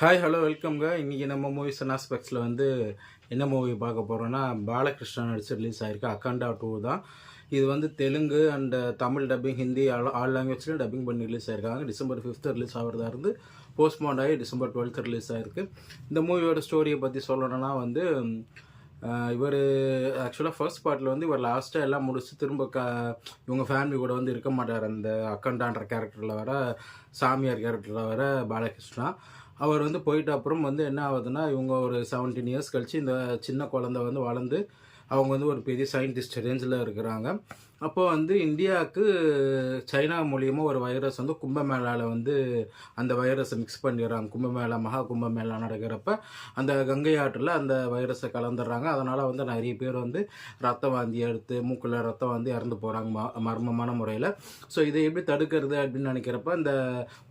Hi hello வெல்கம்ங்க இன்றைக்கி நம்ம movies and ஆஸ்பெக்ட்ஸில் வந்து என்ன மூவி பார்க்க போகிறோன்னா பாலகிருஷ்ணா நடிச்சு ரிலீஸ் ஆகிருக்கு அக்கண்டா டூ தான். இது வந்து Telugu and Tamil dubbing Hindi all all லாங்குவேஜ்லையும் dubbing பண்ணி ரிலீஸ் ஆயிருக்காங்க டிசம்பர் ஃபிஃப்த்து ரிலீஸ் ஆகிறதா இருந்து போஸ்ட்மார்ட் ஆகி டிசம்பர் டுவெல்த் ரிலீஸ் ஆயிருக்கு. இந்த மூவியோட ஸ்டோரியை பற்றி சொல்லணும்னா வந்து இவர் ஆக்சுவலாக ஃபர்ஸ்ட் பார்ட்டில் வந்து இவர் லாஸ்ட்டாக எல்லாம் முடிச்சு திரும்ப க இவங்க ஃபேமிலி கூட வந்து இருக்க மாட்டார். அந்த அக்கண்டான்ற கேரக்டரில் வர சாமியார் கேரக்டரில் வர பாலகிருஷ்ணா. அவர் வந்து போயிட்ட அப்புறம் வந்து என்ன ஆகுதுன்னா இவங்க ஒரு செவன்டீன் இயர்ஸ் கழித்து இந்த சின்ன குழந்தை வந்து வளர்ந்து அவங்க வந்து ஒரு பெரிய சயின்டிஸ்ட் ரேஞ்சில் இருக்கிறாங்க. அப்போ வந்து இந்தியாவுக்கு சைனா மூலியமாக ஒரு வைரஸ் வந்து கும்பமேளாவில் வந்து அந்த வைரஸை மிக்ஸ் பண்ணிடுறாங்க. கும்பமேளா மகா கும்பமேளா நடக்கிறப்ப அந்த கங்கை ஆற்றில் அந்த வைரஸை கலந்துடுறாங்க. அதனால் வந்து நிறைய பேர் வந்து ரத்த வாந்தி எடுத்து மூக்கில் ரத்தம் வாந்தி இறந்து போகிறாங்க ம மர்மமான முறையில். ஸோ இதை எப்படி தடுக்கிறது அப்படின்னு நினைக்கிறப்ப இந்த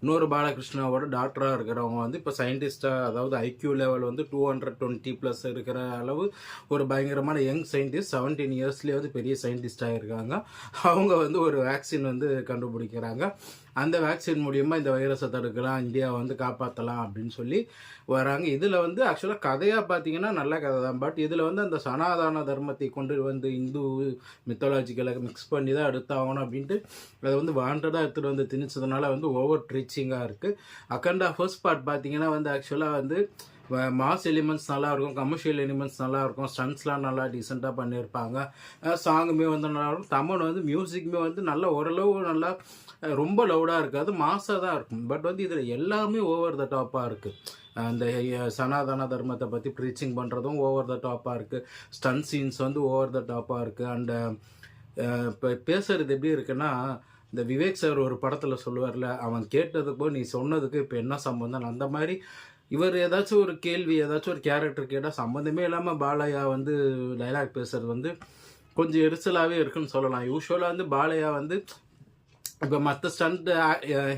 இன்னொரு பாலகிருஷ்ணாவோட டாக்டராக இருக்கிறவங்க வந்து இப்போ சயின்டிஸ்டாக அதாவது ஐக்யூ லெவல் வந்து டூ ஹண்ட்ரட் டுவெண்ட்டி ப்ளஸ் இருக்கிற அளவு ஒரு பயங்கரமான யங் சயின்டிஸ்ட் செவன்டீன் இயர்ஸ்லேயே வந்து பெரிய சயின்டிஸ்டாக இருக்காங்க அவங்க வந்து ஒரு வேக்சின் வந்து கண்டுபிடிக்கிறாங்க. அந்த வேக்சின் மூலியமாக இந்த வைரஸை தடுக்கலாம் இந்தியாவை வந்து காப்பாற்றலாம் அப்படின்னு சொல்லி வராங்க. இதில் வந்து ஆக்சுவலாக கதையாக பார்த்தீங்கன்னா நல்ல கதை தான். பட் இதில் வந்து அந்த சனாதன தர்மத்தை கொண்டு வந்து இந்து மித்தாலஜிக்கலை மிக்ஸ் பண்ணி தான் எடுத்தாகணும் அப்படின்ட்டு அதை வந்து வாண்டடாக எடுத்துகிட்டு வந்து திணிச்சதுனால வந்து ஓவர் ட்ரீச்சிங்காக இருக்குது அக்கண்டா ஃபர்ஸ்ட் பார்ட் பார்த்தீங்கன்னா வந்து ஆக்சுவலாக வந்து மாஸ் எலிமெண்ட்ஸ் நல்லாயிருக்கும் கமர்ஷியல் எலிமெண்ட்ஸ் நல்லா இருக்கும் ஸ்டன்ஸ்லாம் நல்லா டீசெண்டாக பண்ணியிருப்பாங்க சாங்குமே வந்து நல்லா இருக்கும் தமிழ் வந்து மியூசிக்குமே வந்து நல்லா ஓரளவு நல்லா ரொம்ப லவுடாக இருக்காது மாஸாக தான் இருக்கும். பட் வந்து இதில் எல்லாமே ஓவர் த டாப்பாக இருக்குது அந்த சனாதன தர்மத்தை பற்றி ப்ரீச்சிங் பண்ணுறதும் ஓவர் த டாப்பாக இருக்குது ஸ்டன் சீன்ஸ் வந்து ஓவர் த டாப்பாக இருக்குது அண்டு இப்போ பேசுகிறது எப்படி இருக்குன்னா இந்த விவேக் சார் ஒரு படத்தில் சொல்லுவார்ல அவன் கேட்டதுக்கோ நீ சொன்னதுக்கு இப்போ என்ன சம்பந்தம் அந்த மாதிரி இவர் ஏதாச்சும் ஒரு கேள்வி ஏதாச்சும் ஒரு கேரக்டர் கேட்டால் சம்மந்தமே இல்லாமல் பாலையா வந்து டைலாக் பேசுறது வந்து கொஞ்சம் எரிச்சலாகவே இருக்குன்னு சொல்லலாம். யூஸ்வலாக வந்து பாலையா வந்து இப்போ மற்ற ஸ்டண்ட்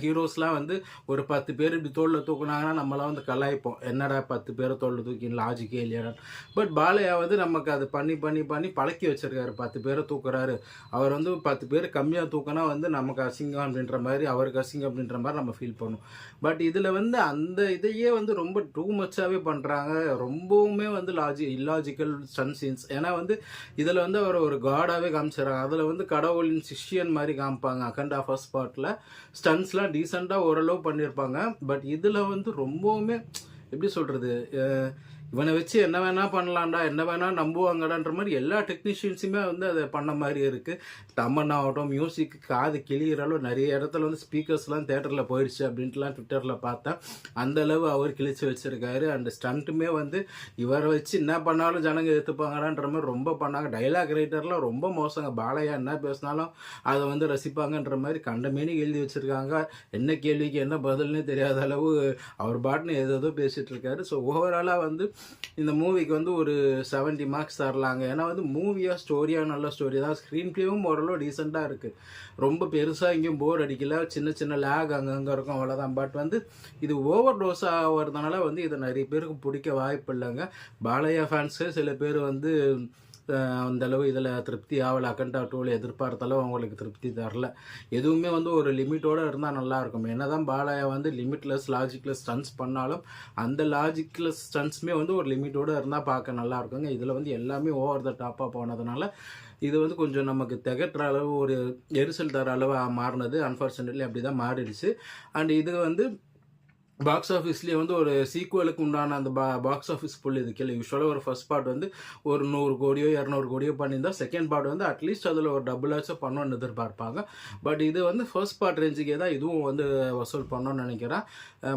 ஹீரோஸ்லாம் வந்து ஒரு பத்து பேர் இப்படி தோளில் தூக்குனாங்கன்னா நம்மளாம் வந்து கலாய்ப்போம். என்னடா பத்து பேரை தோளில் தூக்கி லாஜிக்கே இல்லையா பட் பாலையா வந்து நமக்கு அது பண்ணி பண்ணி பண்ணி பழக்கி வச்சுருக்காரு. பத்து பேரை தூக்குறாரு. அவர் வந்து பத்து பேர் கம்மியாக தூக்கினா வந்து நமக்கு அசிங்கம் அப்படின்ற மாதிரி அவருக்கு அசிங்கம் அப்படின்ற மாதிரி நம்ம ஃபீல் பண்ணுவோம். பட் இதில் வந்து அந்த இதையே வந்து ரொம்ப டூ மச்சாகவே பண்ணுறாங்க ரொம்பவுமே வந்து லாஜி இல்லாஜிக்கல் ஸ்டன் சீன்ஸ் ஏன்னா வந்து இதில் வந்து அவர் ஒரு காடாகவே காமிச்சிடறாங்க அதில் வந்து கடவுளின் சிஷ்யன் மாதிரி காமிப்பாங்க. அகண்டா ஃபர்ஸ்ட் பார்ட்டில் ஸ்டன்ஸ்லாம் டீசெண்டாக ஓரளவு பண்ணியிருப்பாங்க பட் இதில் வந்து ரொம்பவுமே எப்படி சொல்கிறது இவனை வச்சு என்ன வேணால் பண்ணலாம்டா என்ன வேணால் நம்புவாங்கடான்ற மாதிரி எல்லா டெக்னீஷியன்ஸுமே வந்து அதை பண்ண மாதிரி இருக்குது தமன் ஆகட்டும் மியூசிக் காது கிளியிற அளவு நிறைய இடத்துல வந்து ஸ்பீக்கர்ஸ்லாம் தேட்டரில் போயிடுச்சு அப்படின்ட்டுலாம் ட்விட்டரில் பார்த்தேன் அந்த அளவு அவர் கிழிச்சு வச்சுருக்காரு. அண்ட் ஸ்டண்ட்டுமே வந்து இவரை வச்சு என்ன பண்ணாலும் ஜனங்க எடுத்துப்பாங்கடான்ற மாதிரி ரொம்ப பண்ணாங்க. டைலாக் ரைட்டர்லாம் ரொம்ப மோசங்க. பாலையா என்ன பேசினாலும் அதை வந்து ரசிப்பாங்கன்ற மாதிரி கண்டமேனி எழுதி வச்சுருக்காங்க. என்ன கேள்விக்கு என்ன பதில்னே தெரியாத அளவு அவர் பாட்டுன்னு ஏதோ பேசிகிட்டு இருக்காரு. ஸோ ஓவராலாக வந்து இந்த மூவிக்கு வந்து ஒரு செவன்ட்டி மார்க்ஸ் தரலாங்க. ஏன்னா வந்து மூவியாக ஸ்டோரியாக நல்ல ஸ்டோரி தான். ஸ்க்ரீன் ப்ளேவும் ஓரளவு டீசெண்டாக இருக்குது ரொம்ப பெருசாக எங்கேயும் போர் அடிக்கல. சின்ன சின்ன லேக் அங்கங்கே இருக்கும். அவ்வளோதான் பட் வந்து இது ஓவர் டோஸ் ஆகிறதுனால வந்து இதை நிறைய பேருக்கு பிடிக்க வாய்ப்பு இல்லைங்க. பாலையா ஃபேன்ஸு சில பேர் வந்து அந்த அளவு இதில் திருப்தி ஆகலை. அக்கண்டா டூவில் எதிர்பார்த்த அளவு அவங்களுக்கு திருப்தி தரல. எதுவுமே வந்து ஒரு லிமிட்டோடு இருந்தால் நல்லாயிருக்கும் என்ன தான் பாலாயா வந்து லிமிட்லெஸ் லாஜிக்லெஸ் ஸ்டன்ஸ் பண்ணாலும் அந்த லாஜிக்லெஸ் ஸ்டன்ஸுமே வந்து ஒரு லிமிட்டோடு இருந்தால் பார்க்க நல்லா இருக்குங்க. இதில் வந்து எல்லாமே ஓவர் த டாப்பாக போனதுனால இது வந்து கொஞ்சம் நமக்கு திகட்டுற அளவு ஒரு எரிசல் தர அளவு மாறினது. அன்ஃபார்ச்சுனேட்லி அப்படி தான் மாறிடுச்சு. அண்ட் இது வந்து பாக்ஸ் ஆஃபீஸ்லேயே வந்து ஒரு சீக்குவலுக்கு உண்டான அந்த பா பாக்ஸ் ஆஃபீஸ் புல் இது கேள்வி யூஸ்வலாக ஒரு ஃபர்ஸ்ட் பார்ட் வந்து ஒரு நூறு கோடியோ இரநூறு கோடியோ பண்ணியிருந்தா செகண்ட் பார்ட் வந்து அட்லீஸ்ட் அதில் ஒரு டபுள் ஆச்சும் பண்ணணும்னு எதிர்பார்ப்பாங்க. பட் இது வந்து ஃபர்ஸ்ட் பார்ட் ரேஞ்சுக்கே தான் இதுவும் வந்து வசூல் பண்ணணும்னு நினைக்கிறேன்.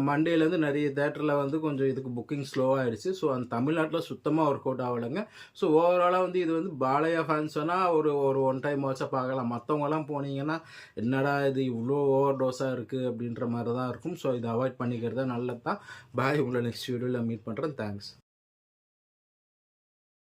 மண்டேலேருந்து நிறைய தேட்டரில் வந்து கொஞ்சம் இதுக்கு புக்கிங் ஸ்லோவாகிடுச்சு ஸோ அந்த தமிழ்நாட்டில் சுத்தமாக ஒர்க் அவுட் ஆகலைங்க. ஸோ ஓவராலாக வந்து இது வந்து பாலையா ஃபேன்ஸ்னால் ஒரு ஒரு ஒன் டைம் வச்சா பார்க்கலாம். மற்றவங்கலாம் போனீங்கன்னா என்னடா இது இவ்வளோ ஓவர் டோஸாக இருக்குது அப்படின்ற மாதிரி தான் இருக்கும். ஸோ இதை அவாய்ட் பண்ணிக்கிறது நல்லது தான் பாய் உங்களை நெக்ஸ்ட் வீடியோவில் மீட் பண்ணுறேன் தேங்க்ஸ்